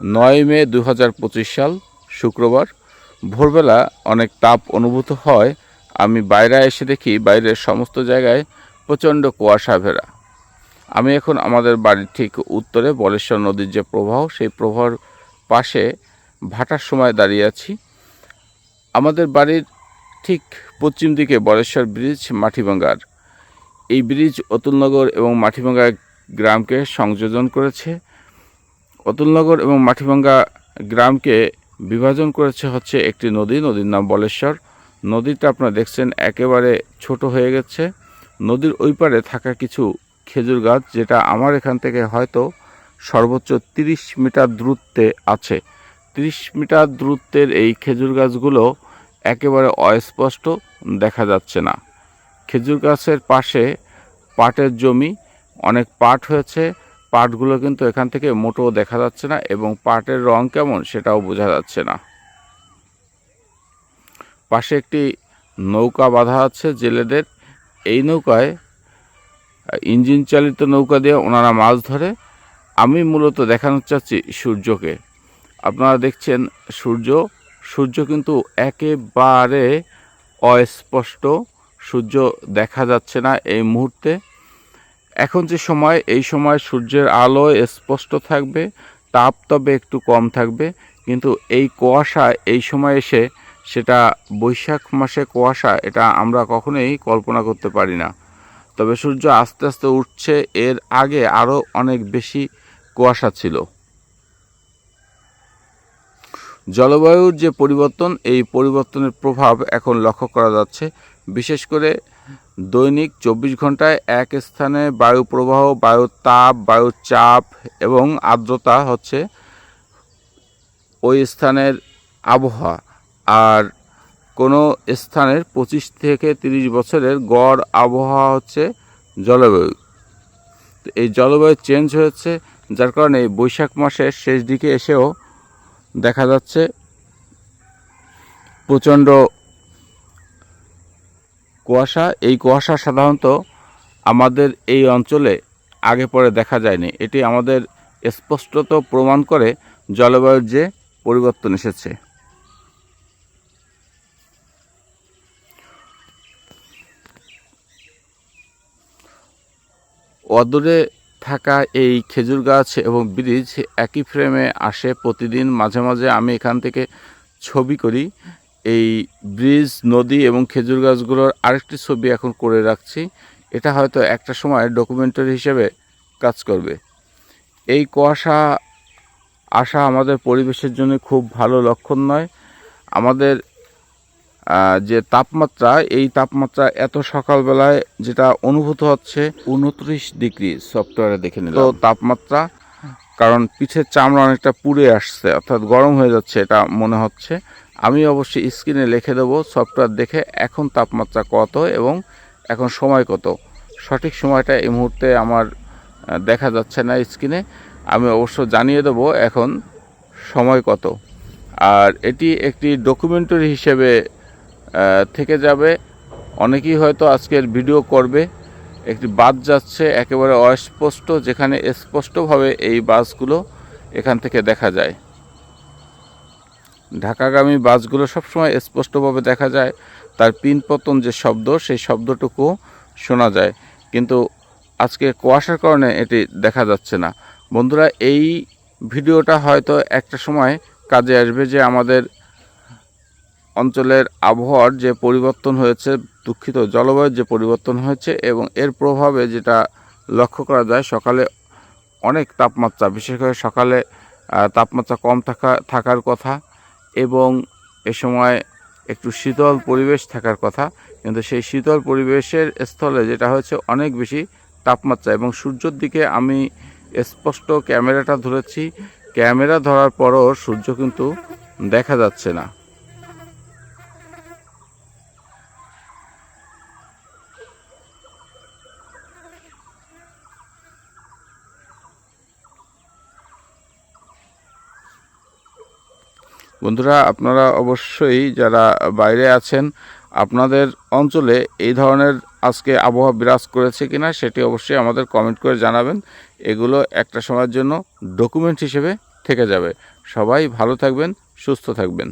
নয় মে দু হাজার পঁচিশ সাল, শুক্রবার। ভোরবেলা অনেক তাপ অনুভূত হয়। আমি বাইরে এসে দেখি বাইরের সমস্ত জায়গায় প্রচণ্ড কুয়াশা ভেরা আমি এখন আমাদের বাড়ির ঠিক উত্তরে বলেশ্বর নদীর যে প্রবাহ, সেই প্রবাহর পাশে ভাটার সময় দাঁড়িয়ে আছি। আমাদের বাড়ির ঠিক পশ্চিম দিকে বলেশ্বর ব্রিজ মাটিভাঙ্গার এই ব্রিজ অতুলনগর এবং মাটিভাঙ্গা গ্রামকে সংযোজন করেছে। অতুলনগর এবং মাটিভাঙ্গা গ্রামকে বিভাজন করেছে হচ্ছে একটি নদী। নদীর নাম বলেশ্বর। নদীটা আপনারা দেখছেন একেবারে ছোট হয়ে গেছে। নদীর ওই পারে থাকা কিছু খেজুর গাছ, যেটা আমার এখান থেকে হয়তো সর্বোচ্চ তিরিশ মিটার দূরত্বে আছে। তিরিশ মিটার দূরত্বের এই খেজুর গাছগুলো একেবারে অস্পষ্ট দেখা যাচ্ছে না। খেজুর গাছের পাশে পাটের জমি, অনেক পাট হয়েছে। পাটগুলো কিন্তু এখান থেকে মোটেও দেখা যাচ্ছে না এবং পাটের রং কেমন সেটাও বোঝা যাচ্ছে না। পাশে একটি নৌকা বাঁধা আছে জেলেদের। এই নৌকায়, ইঞ্জিন চালিত নৌকা দিয়ে ওনারা মাছ ধরে। আমি মূলত দেখানো চাচ্ছি সূর্যকে। আপনারা দেখছেন সূর্য। সূর্য কিন্তু একেবারে অস্পষ্ট। সূর্য দেখা যাচ্ছে না এই মুহূর্তে। এখন যে সময়, এই সময় সূর্যের আলো স্পষ্ট থাকবে, তাপ তবে একটু কম থাকবে, কিন্তু এই কুয়াশা এই সময় এসে সেটা বৈশাখ মাসে কুয়াশা, এটা আমরা কখনোই কল্পনা করতে পারি না। তবে সূর্য আস্তে আস্তে উঠছে, এর আগে আরও অনেক বেশি কুয়াশা ছিল। জলবায়ুর যে পরিবর্তন, এই পরিবর্তনের প্রভাব এখন লক্ষ্য করা যাচ্ছে। বিশেষ করে দৈনিক চব্বিশ ঘন্টায় এক স্থানে বায়ু প্রবাহ, বায়ু তাপ বায়ুর চাপ এবং আর্দ্রতা হচ্ছে ওই স্থানের আবহাওয়া। আর কোনো স্থানের পঁচিশ থেকে তিরিশ বছরের গড় আবহাওয়া হচ্ছে জলবায়ু। এই জলবায়ু চেঞ্জ হয়েছে, যার কারণে এই বৈশাখ মাসের শেষ দিকে এসেও দেখা যাচ্ছে প্রচণ্ড কুয়াশা, এই কুয়াশা সাধারণত আমাদের এই অঞ্চলে আগে পরে দেখা যায়নি। এটি আমাদের স্পষ্টত প্রমাণ করে জলবায়ুর যে পরিবর্তন এসেছে। অদূরে থাকা এই খেজুর গাছ এবং ব্রিজ একই ফ্রেমে আসে প্রতিদিন। মাঝে মাঝে আমি এখান থেকে ছবি করি। এই ব্রিজ নদী এবং খেজুর গাছগুলোর আরেকটি ছবি এখন করে রাখছি। এটা হয়তো একটা সময় ডকুমেন্টারি হিসেবে কাজ করবে। এই কুয়াশা আসা আমাদের পরিবেশের জন্য খুব ভালো লক্ষণ নয়। আমাদের যে তাপমাত্রা এই তাপমাত্রা এত সকালবেলায় যেটা অনুভূত হচ্ছে উনত্রিশ ডিগ্রি সফটওয়্যারে দেখে নিল তো তাপমাত্রা কারণ পিঠের চামড়া অনেকটা পুড়ে আসছে অর্থাৎ গরম হয়ে যাচ্ছে এটা মনে হচ্ছে। আমি অবশ্যই স্ক্রিনে লিখে দেবো সফটওয়্যার দেখে এখন তাপমাত্রা কত এবং এখন সময় কত। সঠিক সময়টা এই মুহূর্তে আমার দেখা যাচ্ছে না স্ক্রিনে। আমি অবশ্য জানিয়ে দেবো এখন সময় কত। আর এটি একটি ডকুমেন্টারি হিসেবে থেকে যাবে। অনেকেই হয়তো আজকের ভিডিও করবে। একটি বাস যাচ্ছে একেবারে অস্পষ্ট, যেখানে স্পষ্টভাবে এই বাসগুলো এখান থেকে দেখা যায়। ঢাকাগামী বাসগুলো সবসময় স্পষ্টভাবে দেখা যায়। তার পিন পতন যে শব্দ, সেই শব্দটুকু শোনা যায়। কিন্তু আজকে কুয়াশার কারণে এটি দেখা যাচ্ছে না। বন্ধুরা, এই ভিডিওটা হয়তো একটা সময় কাজে আসবে যে আমাদের অঞ্চলের আবহাওয়ার যে পরিবর্তন হয়েছে, দুঃখিত, জলবায়ুর যে পরিবর্তন হয়েছে এবং এর প্রভাবে যেটা লক্ষ্য করা যায়, সকালে অনেক তাপমাত্রা, বিশেষ করে সকালে তাপমাত্রা কম থাকা, থাকার কথা। এবং এ সময় একটু শীতল পরিবেশ থাকার কথা, কিন্তু সেই শীতল পরিবেশের স্থলে যেটা হয়েছে অনেক বেশি তাপমাত্রা এবং সূর্যের দিকে আমি স্পষ্ট ক্যামেরাটা ধরেছি। ক্যামেরা ধরার পরও সূর্য কিন্তু দেখা যাচ্ছে না। বন্ধুরা, আপনারা অবশ্যই যারা বাইরে আছেন, আপনাদের অঞ্চলে এই ধরনের আজকে আবহাওয়া বিরাজ করেছে কিনা সেটি অবশ্যই আমাদের কমেন্ট করে জানাবেন। এগুলো একটা সময়ের জন্য ডকুমেন্ট হিসেবে থেকে যাবে। সবাই ভালো থাকবেন, সুস্থ থাকবেন।